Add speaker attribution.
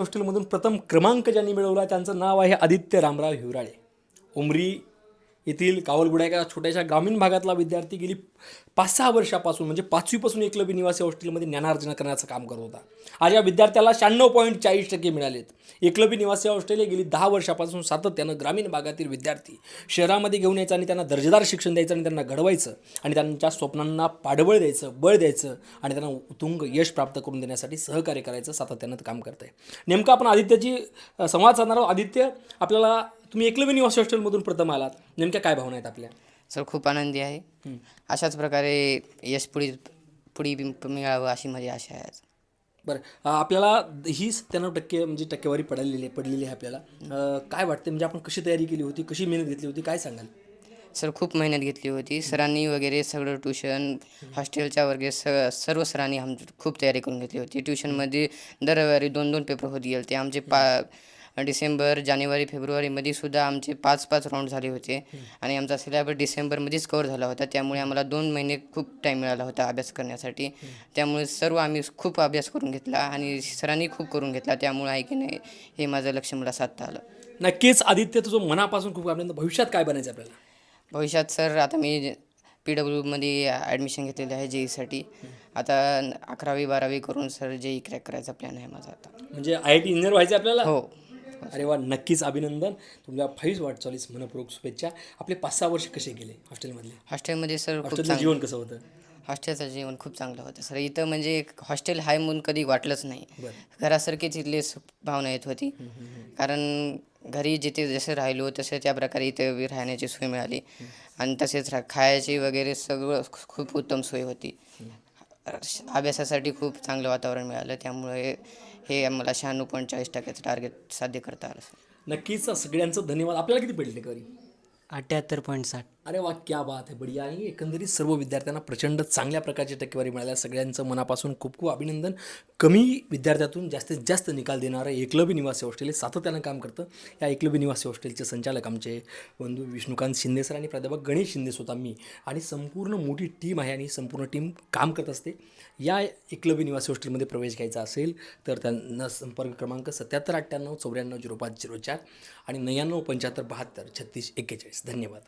Speaker 1: हॉस्टेलमधून प्रथम क्रमांक ज्यांनी मिळवला त्यांचं नाव आहे आदित्य रामराव हिवराळे. उमरी येथील कावलगुडा एका छोट्याशा ग्रामीण भागातला विद्यार्थी गेली पाच सहा वर्षापासून म्हणजे पाचवीपासून एकलव्य निवासी हॉस्टेलमध्ये ज्ञानार्जन करण्याचं काम करत होता. आज या विद्यार्थ्याला शहाण्णव पॉईंट चाळीस टक्के मिळालेत. एकलव्य निवासी हॉस्टेल हे गेली दहा वर्षापासून सातत्यानं ग्रामीण भागातील विद्यार्थी शहरामध्ये घेऊन यायचं आणि त्यांना दर्जेदार शिक्षण द्यायचं आणि त्यांना घडवायचं आणि त्यांच्या स्वप्नांना पाठबळ द्यायचं बळ द्यायचं आणि त्यांना उत्तुंग यश प्राप्त करून देण्यासाठी सहकार्य करायचं सातत्यानं काम करत आहे नेमकं आपण आदित्यची संवाद साधणार आहोत. आदित्य आपल्याला तुम्ही एकलव्य निवासी हॉस्टेलमधून प्रथम आलात. नेमक्या काय भावना आहेत आपल्या?
Speaker 2: सर खूप आनंदी आहे. अशाच प्रकारे यश पुढे पुढे मिळावं अशी माझी आशा आहे आज.
Speaker 1: बरं. आपल्याला ही सत्त्याण्णव टक्के म्हणजे टक्केवारी पडलेली आहे पडलेली आहे आपल्याला. अ, काय वाटते म्हणजे आपण कशी तयारी केली होती? कशी मेहनत घेतली होती? काय सांगाल?
Speaker 2: सर खूप मेहनत घेतली होती. सरांनी वगैरे सगळं ट्युशन हॉस्टेलच्या वगैरे स सर्व सरांनी आम खूप तयारी करून घेतली होती. ट्युशनमध्ये दर रविवारी दोन दोन पेपर होत गेले ते आमचे पा डिसेंबर जानेवारी फेब्रुवारीमध्ये सुद्धा आमचे पाच पाच राऊंड झाले होते. आणि आमचा सिलेबस डिसेंबरमध्येच कवर झाला होता. त्यामुळे आम्हाला दोन महिने खूप टाईम मिळाला होता अभ्यास करण्यासाठी. त्यामुळे सर्व आम्ही खूप अभ्यास करून घेतला आणि सरांनी खूप करून घेतला. त्यामुळे आहे की नाही हे माझं लक्ष मला साधता आलं.
Speaker 1: नक्कीच आदित्य तुझं मनापासून खूप आपल्याला भविष्यात काय बनायचं आपल्याला?
Speaker 2: भविष्यात सर आता मी पी डब्ल्यूमध्ये ॲडमिशन घेतलेलं आहे जे ईसाठी आता अकरावी बारावी करून सर जे ई क्रॅक करायचा प्लॅन आहे माझा आता.
Speaker 1: म्हणजे आय आय टी इंजिनियर व्हायचं आपल्याला?
Speaker 2: हो.
Speaker 1: अरे वा नक्कीच अभिनंदन. तुमच्या फाईव्ह वाटचालीस मनपूर्वक शुभेच्छा. आपले पाच सहा वर्ष कसे गेले हॉस्टेलमधले?
Speaker 2: हॉस्टेलमध्ये सर खूप
Speaker 1: हॉस्टेलचं जीवन कसं होतं?
Speaker 2: हॉस्टेलचं जेवण खूप चांगलं होतं. सर इथं म्हणजे एक हॉस्टेल हाय म्हणून कधी वाटलंच नाही. घरासारखीच इथली स- भावना येत होती. कारण घरी जिथे जसे राहिलो तसे त्या प्रकारे इथे वी- राहण्याची सोय मिळाली. आणि तसेच रा खायची वगैरे सगळं खू- खूप उत्तम सोय होती. अभ्यासासाठी खूप चांगलं वातावरण मिळालं. त्यामुळे हे मला शहाण्णव पॉईंट चाळीस टक्क्याचं टार्गेट साध्य करता आलं. सर
Speaker 1: नक्कीच सगळ्यांचं धन्यवाद. आपल्याला किती पडले करी
Speaker 3: अठ्ठ्याहत्तर पॉईंट साठ.
Speaker 1: अरे वा क्या बात आहे बढिया. आणि एकंदरीत सर्व विद्यार्थ्यांना प्रचंड चांगल्या प्रकारची टक्केवारी मिळाल्या सगळ्यांचं मनापासून खूप खूप अभिनंदन. कमी विद्यार्थ्यातून जास्तीत जास्त निकाल देणारं एकलव्य निवासी हॉस्टेल हे सातत्यानं काम करतं. या एकलव्य निवासी हॉस्टेलचे संचालक आमचे बंधू विष्णुकांत शिंदे सर आणि प्राध्यापक गणेश शिंदे स्वतः मी आणि संपूर्ण मोठी टीम आहे आणि संपूर्ण टीम काम करत असते. या एकलव्य निवासी हॉस्टेलमध्ये प्रवेश घ्यायचा असेल तर त्यांना संपर्क क्रमांक सत्याहत्तर अठ्ठ्याण्णव चौऱ्याण्णव झिरो पाच झिरो चार आणि नव्याण्णव पंच्याहत्तर बहात्तर छत्तीस एक्केचाळीस. धन्यवाद.